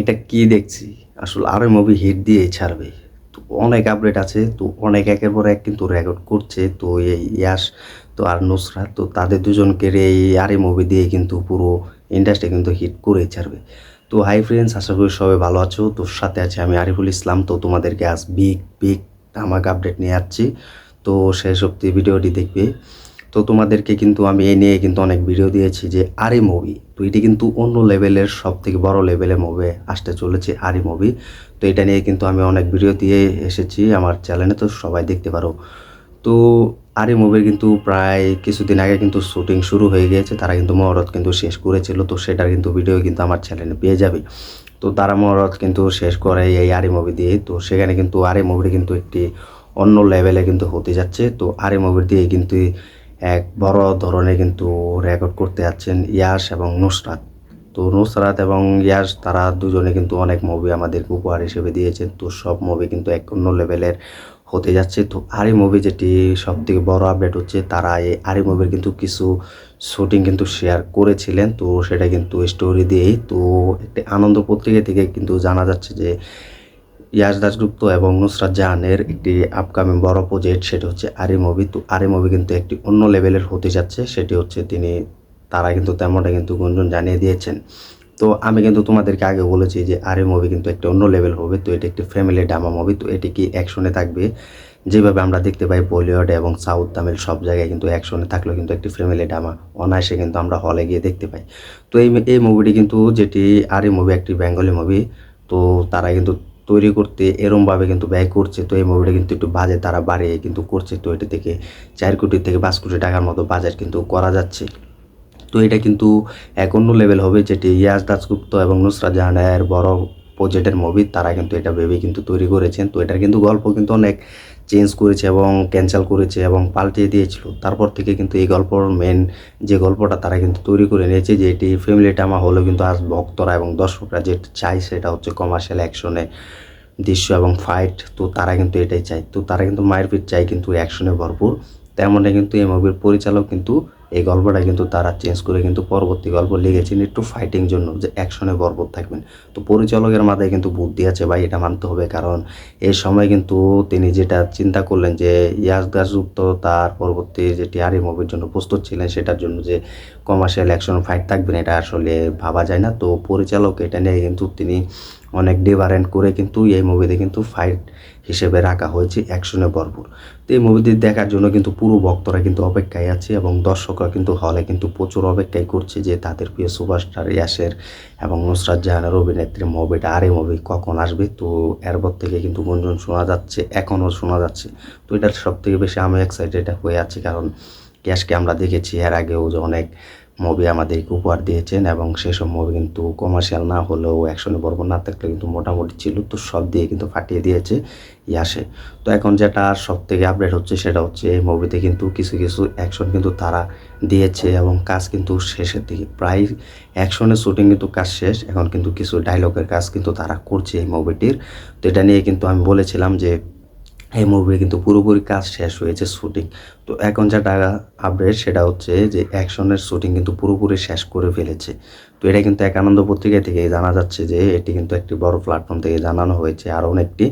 এটা কি দেখছি? আসলে আরও মুভি হিট দিয়ে ছাড়বে। তো অনেক আপডেট আছে, তো অনেক একের পর এক কিন্তু রেকর্ড করছে। তো এই ইয়াস, তো আর নুসরাত তো তাদের দুজনকে এই আরে মুভি দিয়ে কিন্তু পুরো ইন্ডাস্ট্রি কিন্তু হিট করেই ছাড়বে। তো হাই ফ্রেন্ডস আশা করি সবাই ভালো আছো। তোর সাথে আছে আমি আরিফুল ইসলাম। তো তোমাদেরকে আজ বিগ বিগ আমাকে আপডেট নিয়ে যাচ্ছি তো সেই সপ্তাহে ভিডিওটি দেখবে। তো তোমাদেরকে কিন্তু আমি এই নিয়ে কিন্তু অনেক ভিডিও দিয়েছি যে আরি মুভি তো এটি কিন্তু অন্য লেভেলের সব থেকে বড় লেভেলের মুভি আসতে চলেছে আরি মুভি তো এটা নিয়ে কিন্তু আমি অনেক ভিডিও দিয়ে এসেছি আমার চ্যানেলে তো সবাই দেখতে পারো। তো আরি মুভির কিন্তু প্রায় কিছুদিন আগে কিন্তু শুটিং শুরু হয়ে গিয়েছে, তারা কিন্তু মহরত কিন্তু শেষ করেছিল, তো সেটার কিন্তু ভিডিও কিন্তু আমার চ্যানেলে পেয়ে যাবে। তো তারা মহরত কিন্তু শেষ করে এই আরি মুভি দিয়ে, তো সেখানে কিন্তু আরি মুভির কিন্তু একটি অন্য লেভেলে কিন্তু হতে যাচ্ছে। তো আরি মুভির দিয়ে কিন্তু এক বড় ধরনের কিন্তু রেকর্ড করতে যাচ্ছেন ইয়াস এবং নুসরাত। তো নুসরাত এবং ইয়াস, তারা দুজনে কিন্তু অনেক মুভি আমাদেরকে উপহার হিসেবে দিয়েছেন। তো সব মুভি কিন্তু এক অন্য লেভেলের হতে যাচ্ছে। তো আরি মুভি যেটি সব থেকে বড় আপডেট হচ্ছে, তারা এই আরি মুভির কিন্তু কিছু শুটিং কিন্তু শেয়ার করেছিলেন। তো সেটা কিন্তু স্টোরি দিয়েই, তো একটি আনন্দ পত্রিকা থেকে কিন্তু জানা যাচ্ছে যে ইয়াস দাসগুপ্ত এবং নুসরাত জাহানের একটি আপকামিং বড় প্রজেক্ট সেটি হচ্ছে আরি মুভি তো আরি মুভি কিন্তু একটি অন্য লেভেলের হতে যাচ্ছে, সেটি হচ্ছে তিনি, তারা কিন্তু তেমনটা কিন্তু গুঞ্জন জানিয়ে দিয়েছেন। তো আমি কিন্তু তোমাদেরকে আগে বলেছি যে আরে মুভি কিন্তু একটা অন্য লেভেল হবে, তো এটি একটি ফ্যামিলি ড্রামা মুভি তো এটি কি অ্যাকশনে থাকবে? যেভাবে আমরা দেখতে পাই বলিউড এবং সাউথ তামিল সব জায়গায় কিন্তু অ্যাকশনে থাকলেও কিন্তু একটি ফ্যামিলি ড্রামা অনায়াসে কিন্তু আমরা হলে গিয়ে দেখতে পাই। তো এই এই মুভিটি কিন্তু যেটি আরে মুভি একটি বেঙ্গলি মুভি তো তারা কিন্তু তৈরি করতে এরমভাবে কিন্তু ব্যয় করছে। তো এই মুভিটা কিন্তু একটু বাজেট তারা বাড়িয়ে কিন্তু করছে। তো এটা থেকে চার কোটি থেকে পাঁচ কোটি টাকার মতো বাজেট কিন্তু করা যাচ্ছে। তো এটা কিন্তু এক অন্য লেভেল হবে, যেটি ইয়াস দাসগুপ্ত এবং নুসরা জাহানের বড় প্রজেক্টের মুভি তারা কিন্তু এটা ভেবে কিন্তু তৈরি করেছেন। তো এটার কিন্তু গল্প কিন্তু অনেক। চেঞ্জ করেছে এবং ক্যান্সেল করেছে এবং পাল্টিয়ে দিয়েছিল। তারপর থেকে কিন্তু এই গল্পর মেন যে গল্পটা তারা কিন্তু তৈরি করে নিয়েছে যে এটি ফ্যামিলি টামা হলেও কিন্তু আজ ভক্তরা এবং দর্শকরা যেটা চাই সেটা হচ্ছে কমার্শিয়াল অ্যাকশনে দৃশ্য এবং ফাইট তো তারা কিন্তু এটাই চায়। তো তারা কিন্তু মায়ের পিঠ চায় কিন্তু অ্যাকশনে ভরপুর। তেমনটা কিন্তু এই মুভির পরিচালক কিন্তু এই গল্পটা কিন্তু তারা চেঞ্জ করে কিন্তু পরবর্তী গল্প লিখেছেন একটু ফাইটিং জন্য, যে অ্যাকশনে বরবর থাকবেন। তো পরিচালকের মাথায় কিন্তু বুদ্ধি আছে, ভাই, এটা মানতে হবে। কারণ এই সময় কিন্তু তিনি যেটা চিন্তা করলেন যে, ইয়াস দাসযুক্ত তার পরবর্তী যে টিআরই মুভির জন্য প্রস্তুত ছিলেন, সেটার জন্য যে কমার্শিয়াল অ্যাকশন ফাইট থাকবেন এটা আসলে ভাবা যায় না। তো পরিচালক এটা নিয়ে কিন্তু তিনি অনেক ডিফারেন্ট করে কিন্তু এই মুভিতে কিন্তু ফাইট হিসেবে রাখা হয়েছে অ্যাকশনে ভরপুর। তো এই মুভিটি দেখার জন্য কিন্তু পুরো ভক্তরা কিন্তু অপেক্ষায় আছে এবং দর্শকরা কিন্তু হলে কিন্তু প্রচুর অপেক্ষায় করছে যে তাদের প্রিয় সুপারস্টার ইয়াসের এবং নুসরাত জাহানের অভিনেত্রী মুভিটা আর এই মুভি কখন আসবে? তো এরপর থেকে কিন্তু গুঞ্জন শোনা যাচ্ছে, এখনও শোনা যাচ্ছে। তো এটার সব থেকে বেশি আমি এক্সাইটেড হয়ে আছি কারণ ক্যাশকে আমরা দেখেছি, এর আগেও যে অনেক মুভি আমাদেরকে উপহার দিয়েছেন এবং সেসব মুভি কিন্তু কমার্শিয়াল না হলেও অ্যাকশনে বর্ব না থাকলে কিন্তু মোটামুটি ছিল, তো সব দিয়ে কিন্তু ফাটিয়ে দিয়েছে ইয়াসে। তো এখন যেটা সব থেকে আপডেট হচ্ছে সেটা হচ্ছে এই মুভিতে কিন্তু কিছু কিছু অ্যাকশন কিন্তু তারা দিয়েছে এবং কাজ কিন্তু শেষের দিকে। প্রায় অ্যাকশনের শুটিং কিন্তু কাজ শেষ, এখন কিন্তু কিছু ডায়লগের কাজ কিন্তু তারা করছে এই মুভিটির তো এটা নিয়ে কিন্তু আমি বলেছিলাম যে এই মুভির কিন্তু পুরোপুরি কাজ শেষ হয়েছে শ্যুটিং তো এখন যা টাকা আপডেট সেটা হচ্ছে যে অ্যাকশনের শ্যুটিং কিন্তু পুরোপুরি শেষ করে ফেলেছে। তো এটা কিন্তু এক আনন্দ পত্রিকা থেকে জানা যাচ্ছে যে এটি কিন্তু একটি বড় প্ল্যাটফর্ম থেকে জানানো হয়েছে আরও অনেকটি।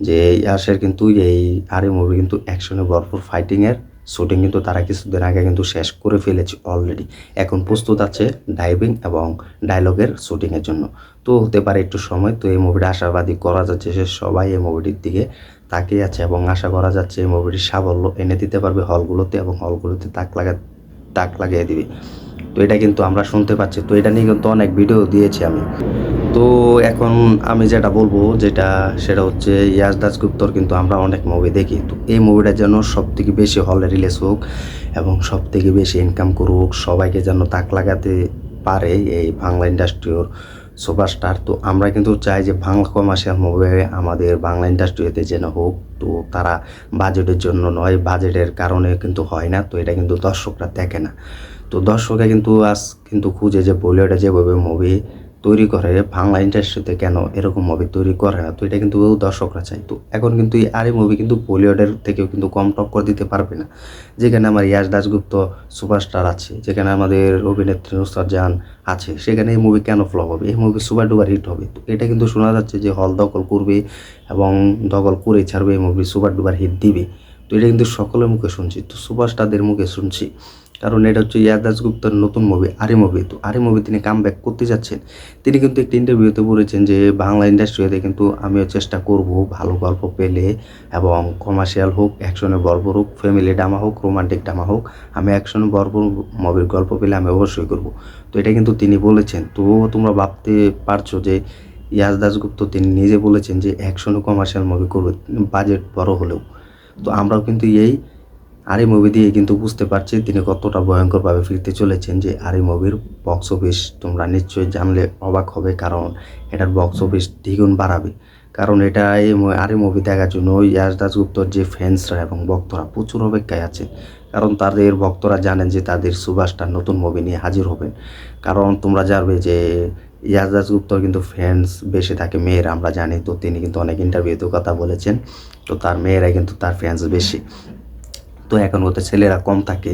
যে এই ইয়াসের কিন্তু এই আর মুভি কিন্তু অ্যাকশনে ভরপুর ফাইটিংয়ের শুটিং কিন্তু তারা কিছুদিন আগে কিন্তু শেষ করে ফেলেছে অলরেডি এখন প্রস্তুত আছে ডাইভিং এবং ডায়লগের শুটিংয়ের জন্য। তো হতে পারে একটু সময়, তো এই মুভিটা আশাবাদী করা যাচ্ছে সে সবাই এই মুভিটির দিকে তাকিয়ে আছে এবং আশা করা যাচ্ছে এই মুভিটির সাফল্য এনে দিতে পারবে হলগুলোতে এবং হলগুলোতে তাক লাগা তাক লাগিয়ে দিবে। তো এটা কিন্তু আমরা শুনতে পাচ্ছি। তো এটা নিয়ে কিন্তু অনেক ভিডিও দিয়েছি আমি। তো এখন আমি যেটা বলব, যেটা সেটা হচ্ছে ইয়াস দাসগুপ্তর কিন্তু আমরা অনেক মুভি দেখি। তো এই মুভিটা যেন সব থেকে বেশি হলে রিলিজ হোক এবং সব থেকে বেশি ইনকাম করুক, সবাইকে যেন তাক লাগাতে পারে এই বাংলা ইন্ডাস্ট্রির সুপারস্টার, তো আমরা কিন্তু চাই যে বাংলা কমার্শিয়াল মুভি আমাদের বাংলা ইন্ডাস্ট্রিতে যেন হোক, তো তারা বাজেটের জন্য নয়, বাজেটের কারণে কিন্তু হয় না, তো এটা কিন্তু দর্শকরা দেখে না। তো দর্শকরা কিন্তু আজ কিন্তু খুঁজে যে বলিউডে যেভাবে মুভি তৈরি করে বাংলা ইন্ডাস্ট্রিতে কেন এরকম মুভি তৈরি করে না? তো এটা কিন্তু দর্শকরা চাই তো এখন কিন্তু এই আরে মুভি কিন্তু বলিউডের থেকেও কিন্তু কম টক্কর দিতে পারবে না। যেখানে আমার ইয়াশ দাসগুপ্ত সুপারস্টার আছে, যেখানে আমাদের অভিনেত্রী নুসরাত জাহান আছে, সেখানে এই মুভি কেন ফ্লপ হবে? এই মুভি সুপার ডুপার হিট হবে। তো এটা কিন্তু শোনা যাচ্ছে যে হল দখল করবে এবং দখল করে ছাড়বে এই মুভি সুপার ডুপার হিট দিবে। তো এটা কিন্তু সকলের মুখে শুনছি। তো সুপারস্টারদের মুখে শুনছি। কারণ এটা হচ্ছে ইয়াদ দাসগুপ্তের নতুন মুভি আরে মুভি তো আরে মুভি তিনি কাম ব্যাক করতে যাচ্ছেন। তিনি কিন্তু একটি ইন্টারভিউতে বলেছেন যে, বাংলা ইন্ডাস্ট্রিতে কিন্তু আমিও চেষ্টা করব ভালো গল্প পেলে এবং কমার্শিয়াল হোক অ্যাকশনে বর্বর হোক ফ্যামিলি ড্রামা হোক রোমান্টিক ড্রামা হোক, আমি অ্যাকশনে বর্বর মুভির গল্প পেলে আমি অবশ্যই করব। তো এটা কিন্তু তিনি বলেছেন। তো তোমরা ভাবতে পারছ যে ইয়াস দাসগুপ্ত তিনি নিজে বলেছেন যে অ্যাকশনে কমার্শিয়াল মুভি করবে বাজেট বড় হলেও। তো আমরাও কিন্তু এই আর এই মুভি দিয়ে কিন্তু বুঝতে পারছি তিনি কতটা ভয়ঙ্করভাবে ফিরতে চলেছেন যে, আর এই মুভির বক্স অফিস তোমরা নিশ্চয়ই জানলে অবাক হবে কারণ এটার বক্স অফিস দ্বিগুণ বাড়াবে। কারণ এটা এই আর এই মুভি দেখার জন্য ওই ইয়াস দাসগুপ্তর যে ফ্যান্সরা এবং ভক্তরা প্রচুর অপেক্ষায় আছে। কারণ তাদের ভক্তরা জানেন যে, তাদের সুভাষটার নতুন মুভি নিয়ে হাজির হবেন। কারণ তোমরা জানবে যে, ইয়াস দাসগুপ্তর কিন্তু ফ্যান্স বেশি থাকে মেয়েরা, আমরা জানি। তো তিনি কিন্তু অনেক ইন্টারভিউতেও কথা বলেছেন। তো তার মেয়েরাই কিন্তু তার ফ্যান্স বেশি। তো এখন ওতে ছেলেরা কম থাকে।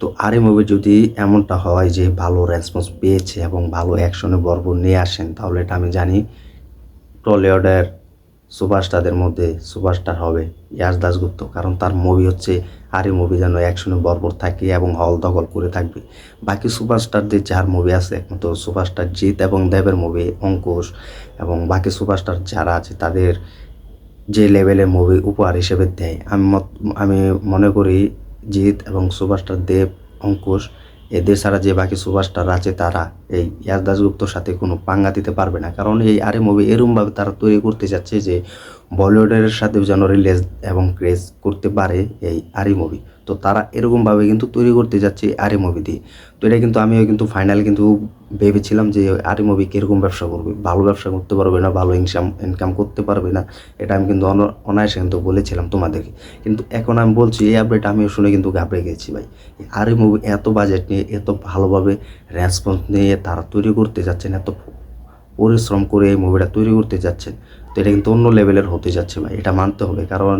তো আর মুভি যদি এমনটা হয় যে ভালো রেসপন্স পেয়েছে এবং ভালো অ্যাকশনে বর্ব নিয়ে আসেন, তাহলে এটা আমি জানি টলিউডের সুপারস্টারদের মধ্যে সুপারস্টার হবে ইয়াস দাসগুপ্ত কারণ তার মুভি হচ্ছে আর এই মুভি যেন অ্যাকশনে বর্বর থাকে এবং হল দখল করে থাকবে। বাকি সুপারস্টারদের যার মুভি আছে, একমাত্র সুপারস্টার জিৎ এবং দেবের মুভি অঙ্কুশ এবং বাকি সুপারস্টার যারা আছে, তাদের যে লেভেলের মুভি উপহার হিসেবে দেয়। আমি আমি মনে করি জিৎ এবং সুভাষটার দেব, অঙ্কুশ, এদের ছাড়া যে বাকি সুভাষটার আছে তারা এই ইয়াস দাসগুপ্তর সাথে কোনো পাঙ্গা দিতে পারবে না। কারণ এই আরে মুভি এরমভাবে তারা তৈরি করতে যাচ্ছে যে বলিউডের সাথে যেন রিলিজ এবং ক্রেজ করতে পারে এই আরি মুভি তো তারা এরকমভাবে কিন্তু তৈরি করতে যাচ্ছে আরি মুভি দিয়ে। তো এটা কিন্তু আমিও কিন্তু ফাইনাল কিন্তু ভেবেছিলাম যে আরে মুভি কীরকম ব্যবসা করবে? ভালো ব্যবসা করতে পারবে না, ভালো ইনকাম ইনকাম করতে পারবে না? এটা আমি কিন্তু অন- অনায়াসে কিন্তু বলেছিলাম তোমাদেরকে। কিন্তু এখন আমি বলছি, এই আপডেট আমি শুনে কিন্তু ঘাবড়ে গেছি ভাই। আরে মুভি এত বাজেট নিয়ে, এত ভালোভাবে রেসপন্স নিয়ে তারা তৈরি করতে যাচ্ছেন, এত পরিশ্রম করে এই মুভিটা তৈরি করতে যাচ্ছেন। এটা কিন্তু অন্য লেভেলের হতে যাচ্ছে ভাই, এটা মানতে হবে। কারণ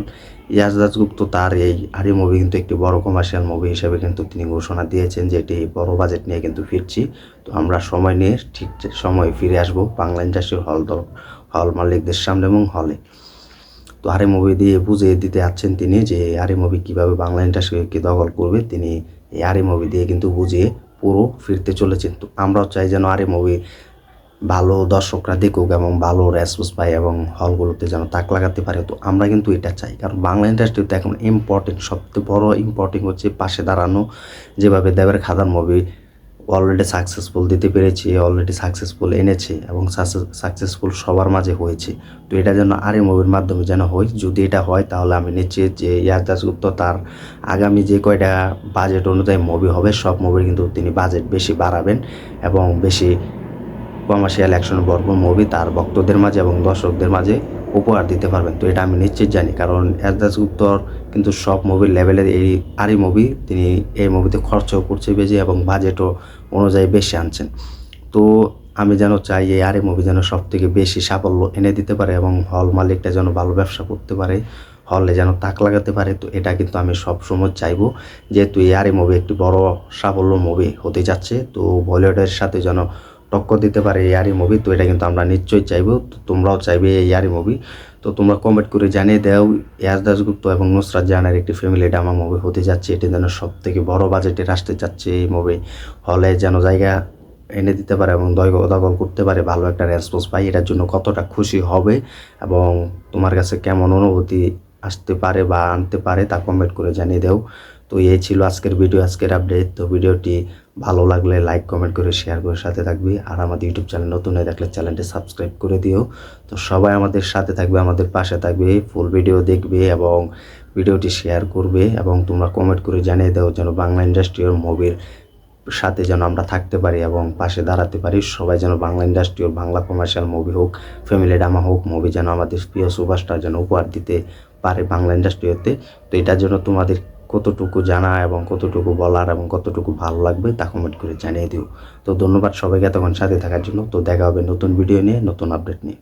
ইয়াস দাসগুপ্ত তার এই আরি মুভি কিন্তু একটি বড় কমার্শিয়াল মুভি হিসেবে কিন্তু তিনি ঘোষণা দিয়েছেন যে এটি বড় বাজেট নিয়ে কিন্তু ফিরছি। তো আমরা সময় নিয়ে ঠিক সময় ফিরে আসব বাংলা ইন্ডাস্ট্রির হল দল হল মালিকদের সামনে এবং হলে তো আরে মুভি দিয়ে বুঝিয়ে দিতে যাচ্ছেন তিনি যে আরে মুভি কীভাবে বাংলা ইন্ডাস্ট্রিকে দখল করবে। তিনি এই আরে মুভি দিয়ে কিন্তু বুঝিয়ে পুরো ফিরতে চলেছেন। তো আমরাও চাই যেন আরে মুভি ভালো দর্শকরা দেখুক এবং ভালো রেসপন্স পায় এবং হলগুলোতে যেন তাক লাগাতে পারে, তো আমরা কিন্তু এটা চাই। কারণ বাংলা ইন্ডাস্ট্রিতে এখন ইম্পর্টেন্ট সবচেয়ে বড় ইম্পর্টেন্ট হচ্ছে পাশে দাঁড়ানো, যেভাবে দেবের খাদার মুভি অলরেডি সাকসেসফুল দিতে পেরেছি অলরেডি সাকসেসফুল এনেছে এবং সাকসেসফুল সবার মাঝে হয়েছে। তো এটা যেন আরে মুভির মাধ্যমে যেন হয়, যদি এটা হয় তাহলে আমি নিশ্চিত যে ইয়াস দাসগুপ্ত তার আগামী যে কয়টা বাজেট অনুযায়ী মুভি হবে, সব মুভির কিন্তু তিনি বাজেট বেশি বাড়াবেন এবং বেশি কমার্শিয়াল অ্যাকশন বর্গ মুভি তার ভক্তদের মাঝে এবং দর্শকদের মাঝে উপহার দিতে পারবেন। তো এটা আমি নিশ্চিত জানি, কারণ এস দাসগুপ্তর কিন্তু সব মুভির লেভেলের এই আরই মুভি তিনি এই মুভিতে খরচাও করছে বেশি এবং বাজেটও অনুযায়ী বেশি আনছেন। তো আমি যেন চাই এই আরে মুভি যেন সব থেকে বেশি সাফল্য এনে দিতে পারে এবং হল মালিকটা যেন ভালো ব্যবসা করতে পারে হলে যেন তাক লাগাতে পারে, তো এটা কিন্তু আমি সবসময় চাইব যেহেতু এই আরে মুভি একটি বড় সাফল্য মুভি হতে যাচ্ছে। তো বলিউডের সাথে যেন টক্কর দিতে পারে এই মুভি তো এটা কিন্তু আমরা নিশ্চয়ই চাইব। তো তোমরাও চাইবে এই আরি মুভি তো তোমরা কমেন্ট করে জানিয়ে দাও ইয়াস দাসগুপ্ত এবং নুসরাত জাহানের একটি ফ্যামিলি ড্রামা মুভি হতে যাচ্ছে। এটি যেন সব থেকে বড় বাজেটের আসতে যাচ্ছে এই মুভি হলে যেন জায়গা এনে দিতে পারে এবং দয় দখল করতে পারে, ভালো একটা রেসপন্স পাই এটার জন্য কতটা খুশি হবে এবং তোমার কাছে কেমন অনুভূতি আসতে পারে বা আনতে পারে তা কমেন্ট করে জানিয়ে দাও। তো এই ছিল আজকের ভিডিও আজকের আপডেট তো ভিডিওটি ভালো লাগলে লাইক কমেন্ট করে শেয়ার করে সাথে থাকবে। আর আমাদের ইউটিউব চ্যানেল নতুন হয়ে থাকলে চ্যানেলটি সাবস্ক্রাইব করে দিও। তো সবাই আমাদের সাথে থাকবে, আমাদের পাশে থাকবে ফুল ভিডিও দেখবে এবং ভিডিওটি শেয়ার করবে এবং তোমরা কমেন্ট করে জানিয়ে দাও যেন বাংলা ইন্ডাস্ট্রির মুভির সাথে যেন আমরা থাকতে পারি এবং পাশে দাঁড়াতে পারি। সবাই যেন Bangla industry Bangla commercial movie হোক ফ্যামিলি ড্রামা হোক মুভি যেন আমাদের প্রিয় সুভাষটা যেন উপহার দিতে পারে বাংলা ইন্ডাস্ট্রিতে তো এটার জন্য তোমাদের কতটুকু জানা এবং কতটুকু বলার এবং কতটুকু ভালো লাগবে তা কমেন্ট করে জানিয়ে দিও। তো ধন্যবাদ সবাইকে তখন সাথে থাকার জন্য। তো দেখা হবে নতুন ভিডিও নিয়ে, নতুন আপডেট নিয়ে।